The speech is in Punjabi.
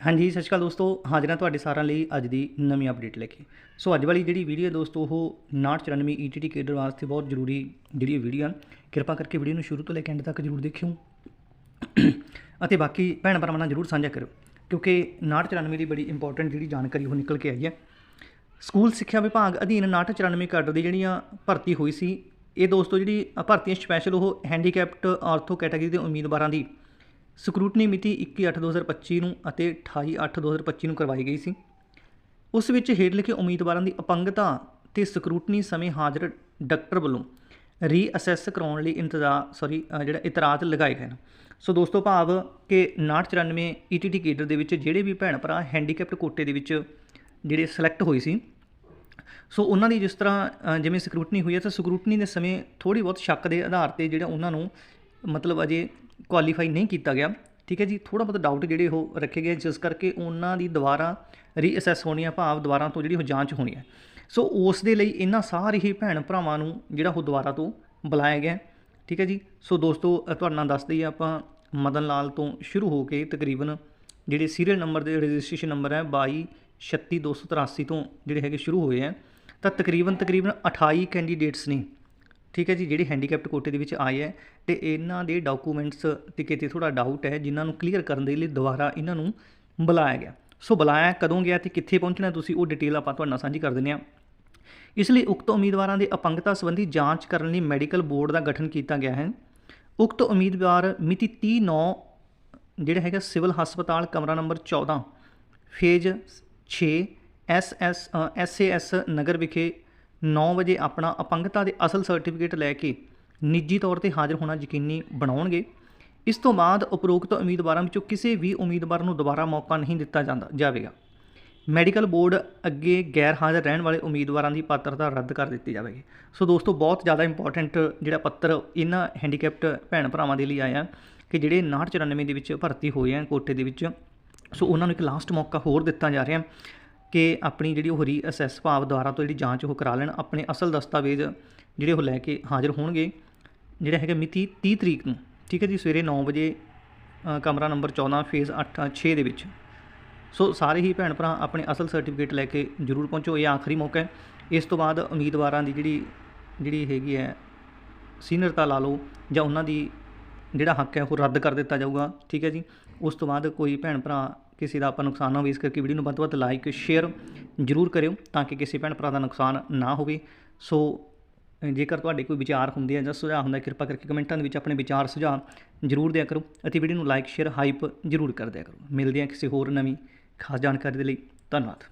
ਹਾਂਜੀ, ਸਤਿ ਸ਼੍ਰੀ ਅਕਾਲ ਦੋਸਤੋ। ਹਾਜ਼ਰਾਂ ਤੁਹਾਡੇ ਸਾਰਿਆਂ ਲਈ ਅੱਜ ਦੀ ਨਵੀਂ ਅਪਡੇਟ ਲੈ ਕੇ। ਸੋ ਅੱਜ ਵਾਲੀ ਜਿਹੜੀ ਵੀਡੀਓ ਦੋਸਤੋ, ਉਹ 994 ਈਟੀਟੀ ਕੇਡਰ ਵਾਸਤੇ ਬਹੁਤ ਜ਼ਰੂਰੀ ਜਿਹੜੀ ਵੀਡੀਓ ਆ, ਕਿਰਪਾ ਕਰਕੇ ਵੀਡੀਓ ਨੂੰ ਸ਼ੁਰੂ ਤੋਂ ਲੈ ਕੇ ਐਂਡ ਤੱਕ ਜ਼ਰੂਰ ਦੇਖਿਓ। ਅਤੇ ਬਾਕੀ ਭੈਣ ਭਰਾਵਾਂ ਨਾਲ ਜ਼ਰੂਰ ਸਾਂਝਾ ਕਰੋ ਕਿਉਂਕਿ 994 ਦੀ ਬੜੀ ਇੰਪੋਰਟੈਂਟ ਜਿਹੜੀ ਜਾਣਕਾਰੀ ਉਹ ਨਿਕਲ ਕੇ ਆਈ ਹੈ। ਸਕੂਲ ਸਿੱਖਿਆ ਵਿਭਾਗ ਅਧੀਨ 994 ਕੈਡਰ ਦੀ ਜਿਹੜੀਆਂ ਭਰਤੀ ਹੋਈ ਸੀ, ਇਹ ਦੋਸਤੋ ਜਿਹੜੀ ਭਰਤੀਆਂ ਸਪੈਸ਼ਲ ਉਹ ਹੈਂਡੀਕੈਪਟ ਆਰਥੋ ਕੈਟਾਗਰੀ ਦੇ ਉਮੀਦਵਾਰਾਂ ਦੀ ਸਕਰੂਟਨੀ ਮਿਤੀ 21/8/2025 ਨੂੰ ਅਤੇ 28/8/2025 ਨੂੰ ਕਰਵਾਈ ਗਈ ਸੀ। ਉਸ ਵਿੱਚ ਹੇਠ ਲਿਖੇ ਉਮੀਦਵਾਰਾਂ ਦੀ ਅਪੰਗਤਾ ਤੇ ਸਕਰੂਟਨੀ ਸਮੇਂ ਹਾਜ਼ਰ ਡਾਕਟਰ ਵੱਲੋਂ ਰੀਅਸੈਸ ਕਰਾਉਣ ਲਈ ਇੰਤਜ਼ਾਰ ਸੌਰੀ ਜਿਹੜਾ ਇਤਰਾਜ਼ ਲਗਾਏ ਗਏ ਨੇ। ਸੋ ਦੋਸਤੋ, ਭਾਵ ਕਿ 994 ਈਟੀਟੀ ਕੇਡਰ ਦੇ ਵਿੱਚ ਜਿਹੜੇ ਵੀ ਭੈਣ ਭਰਾ ਹੈਂਡੀਕੈਪਟ ਕੋਟੇ ਦੇ ਵਿੱਚ ਜਿਹੜੇ ਸਿਲੈਕਟ ਹੋਏ ਸੀ, ਸੋ ਉਹਨਾਂ ਦੀ ਜਿਸ ਤਰ੍ਹਾਂ ਜਿਵੇਂ ਸਕਰੂਟਨੀ ਹੋਈ ਹੈ, ਤਾਂ ਸਕਰੂਟਨੀ ਦੇ ਸਮੇਂ ਥੋੜੀ ਬਹੁਤ ਸ਼ੱਕ ਦੇ ਆਧਾਰ ਤੇ ਜਿਹੜਾ ਉਹਨਾਂ ਨੂੰ ਮਤਲਬ ਅਜੇ ਕੁਆਲੀਫਾਈ ਨਹੀਂ ਕੀਤਾ ਗਿਆ। ਠੀਕ ਹੈ ਜੀ ਥੋੜਾ ਬਹੁਤ ਡਾਊਟ ਜਿਹੜੇ ਉਹ ਰੱਖੇ ਗਏ ਜਿਸ ਕਰਕੇ ਉਹਨਾਂ ਦੀ ਦੁਬਾਰਾ ਰੀਅਸੈਸ ਹੋਣੀ ਹੈ ਭਾਵ ਦੁਬਾਰਾ ਤੋਂ ਜਿਹੜੀ ਉਹ ਜਾਂਚ ਹੋਣੀ ਹੈ ਸੋ ਉਸ ਦੇ ਲਈ ਇਹਨਾਂ ਸਾਰੇ ਹੀ ਭੈਣ ਭਰਾਵਾਂ ਨੂੰ ਜਿਹੜਾ ਉਹ ਦੁਬਾਰਾ ਤੋਂ ਬੁਲਾਇਆ ਗਿਆ। ਠੀਕ ਹੈ ਜੀ ਸੋ ਦੋਸਤੋ ਅ, ਤੁਹਾਡੇ ਨਾਲ ਦੱਸ ਦਈਏ ਆਪਾਂ ਮਦਨ ਲਾਲ ਤੋਂ ਸ਼ੁਰੂ ਹੋ ਕੇ ਤਕਰੀਬਨ ਜਿਹੜੇ ਸੀਰੀਅਲ ਨੰਬਰ ਦੇ ਰਜਿਸਟ੍ਰੇਸ਼ਨ ਨੰਬਰ ਹੈ 22 36283 ਤੋਂ ਜਿਹੜੇ ਹੈਗੇ ਸ਼ੁਰੂ ਹੋਏ ਆ ਤਾਂ ਤਕਰੀਬਨ ਤਕਰੀਬਨ 28 ਕੈਂਡੀਡੇਟਸ ਨੇ। ਠੀਕ ਹੈ ਜੀ, ਜਿਹੜੇ ਹੈਂਡੀਕੈਪਟ ਕੋਟੇ ਦੇ ਵਿੱਚ ਆਏ ਹੈ ਤੇ ਇਹਨਾਂ ਦੇ ਡਾਕੂਮੈਂਟਸ ਤੇ ਕਿਤੇ ਥੋੜਾ ਡਾਊਟ ਹੈ, ਜਿਨ੍ਹਾਂ ਨੂੰ ਕਲੀਅਰ ਕਰਨ ਦੇ ਲਈ ਦੁਬਾਰਾ ਇਹਨਾਂ ਨੂੰ ਬੁਲਾਇਆ ਗਿਆ। ਸੋ ਬੁਲਾਇਆ ਕਦੋਂ ਗਿਆ ਤੇ ਕਿੱਥੇ ਪਹੁੰਚਣਾ ਤੁਸੀਂ ਉਹ ਡਿਟੇਲ ਆਪਾਂ ਤੁਹਾਡੇ ਨਾਲ ਸਾਂਝੀ ਕਰ ਦਿੰਦੇ ਹਾਂ। ਇਸ ਲਈ ਉਕਤ ਉਮੀਦਵਾਰਾਂ ਦੇ ਅਪੰਗਤਾ ਸੰਬੰਧੀ ਜਾਂਚ ਕਰਨ ਲਈ ਮੈਡੀਕਲ ਬੋਰਡ ਦਾ ਗਠਨ ਕੀਤਾ ਗਿਆ ਹੈ। ਉਕਤ ਉਮੀਦਵਾਰ ਮਿਤੀ 30 9 ਜਿਹੜਾ ਹੈਗਾ ਸਿਵਲ ਹਸਪਤਾਲ, ਕਮਰਾ number 14 phase 6 S S S A S Nagar ਵਿਖੇ 9 ਵਜੇ ਆਪਣਾ ਅਪੰਗਤਾ ਦੇ ਅਸਲ ਸਰਟੀਫਿਕੇਟ ਲੈ ਕੇ ਨਿੱਜੀ ਤੌਰ ਤੇ ਹਾਜ਼ਰ ਹੋਣਾ ਯਕੀਨੀ ਬਣਾਉਣਗੇ। ਇਸ ਤੋਂ ਬਾਅਦ ਉਪਰੋਕਤ ਉਮੀਦਵਾਰਾਂ ਵਿੱਚੋਂ ਕਿਸੇ ਵੀ ਉਮੀਦਵਾਰ ਨੂੰ ਦੁਬਾਰਾ ਮੌਕਾ ਨਹੀਂ ਦਿੱਤਾ ਜਾਂਦਾ, ਜਾਵੇਗਾ। ਮੈਡੀਕਲ ਬੋਰਡ ਅੱਗੇ ਗੈਰ ਹਾਜ਼ਰ ਰਹਿਣ ਵਾਲੇ ਉਮੀਦਵਾਰਾਂ ਦੀ ਪਾਤਰਤਾ ਰੱਦ ਕਰ ਦਿੱਤੀ ਜਾਵੇਗੀ। ਸੋ ਦੋਸਤੋ, ਬਹੁਤ ਜ਼ਿਆਦਾ ਇੰਪੋਰਟੈਂਟ ਜਿਹੜਾ ਪੱਤਰ ਇਹਨਾਂ ਹੈਂਡੀਕੈਪਟ ਭੈਣ ਭਰਾਵਾਂ ਦੇ ਲਈ ਆਇਆ ਕਿ ਜਿਹੜੇ 994 ਦੇ ਵਿੱਚ ਭਰਤੀ ਹੋਏ ਆ ਕੋਟੇ ਦੇ ਵਿੱਚ, ਸੋ ਉਹਨਾਂ ਨੂੰ ਇੱਕ ਲਾਸਟ ਮੌਕਾ ਹੋਰ ਦਿੱਤਾ ਜਾ ਰਿਹਾ। ਕਿ ਆਪਣੀ ਜਿਹੜੀ ਉਹ ਰੀ ਰੀਅਸੈਸ ਭਾਵ ਦੁਆਰਾ ਤੋਂ ਜਿਹੜੀ ਜਾਂਚ ਉਹ ਕਰਾ ਲੈਣ, ਆਪਣੇ ਅਸਲ ਦਸਤਾਵੇਜ਼ ਜਿਹੜੇ ਉਹ ਲੈ ਕੇ ਹਾਜ਼ਰ ਹੋਣਗੇ, ਜਿਹੜਾ ਹੈਗਾ ਮਿਤੀ 30 ਤਰੀਕ ਨੂੰ, ਠੀਕ ਹੈ ਜੀ, ਸਵੇਰੇ 9 ਵਜੇ ਕਮਰਾ ਨੰਬਰ 14 ਫੇਜ਼ 8 6 ਦੇ ਵਿੱਚ। ਸੋ ਸਾਰੇ ਹੀ ਭੈਣ ਭਰਾ ਆਪਣੇ ਅਸਲ ਸਰਟੀਫਿਕੇਟ ਲੈ ਕੇ ਜਰੂਰ ਪਹੁੰਚੋ, ਇਹ ਆਖਰੀ ਮੌਕਾ ਹੈ। ਇਸ ਤੋਂ ਬਾਅਦ ਉਮੀਦਵਾਰਾਂ ਦੀ ਜਿਹੜੀ ਜਿਹੜੀ ਹੈਗੀ ਹੈ ਸੀਨੀਅਰਤਾ ਲਾ ਲਓ, ਜਾਂ ਉਹਨਾਂ ਦੀ ਜਿਹੜਾ ਹੱਕ ਹੈ ਉਹ ਰੱਦ ਕਰ ਦਿੱਤਾ ਜਾਊਗਾ, ਠੀਕ ਹੈ ਜੀ। ਉਸ ਤੋਂ ਬਾਅਦ ਕੋਈ ਭੈਣ ਭਰਾ ਕਿਸੇ ਦਾ ਆਪਾਂ ਨੁਕਸਾਨ ਨਾ ਹੋਵੇ, ਇਸ ਕਰਕੇ ਵੀਡੀਓ ਨੂੰ ਵੱਧ ਤੋਂ ਵੱਧ ਲਾਈਕ ਸ਼ੇਅਰ ਜਰੂਰ ਕਰਿਓ ਤਾਂ ਕਿ ਕਿਸੇ ਭੈਣ ਭਰਾ ਦਾ ਨੁਕਸਾਨ ਨਾ ਹੋਵੇ। ਸੋ ਜੇਕਰ ਤੁਹਾਡੇ ਕੋਈ ਵਿਚਾਰ ਹੁੰਦੇ ਆ ਜਾਂ ਸੁਝਾਅ ਹੁੰਦਾ, ਕਿਰਪਾ ਕਰਕੇ ਕਮੈਂਟਾਂ ਦੇ ਵਿੱਚ ਆਪਣੇ ਵਿਚਾਰ ਸੁਝਾਅ ਜਰੂਰ ਦਿਆ ਕਰੋ ਅਤੇ ਵੀਡੀਓ ਨੂੰ ਲਾਈਕ ਸ਼ੇਅਰ ਹਾਈਪ ਜਰੂਰ ਕਰ ਦਿਆ ਕਰੋ। ਮਿਲਦੇ ਹਾਂ ਕਿਸੇ ਹੋਰ ਨਵੀਂ ਖਾਸ ਜਾਣਕਾਰੀ ਦੇ ਲਈ। ਧੰਨਵਾਦ।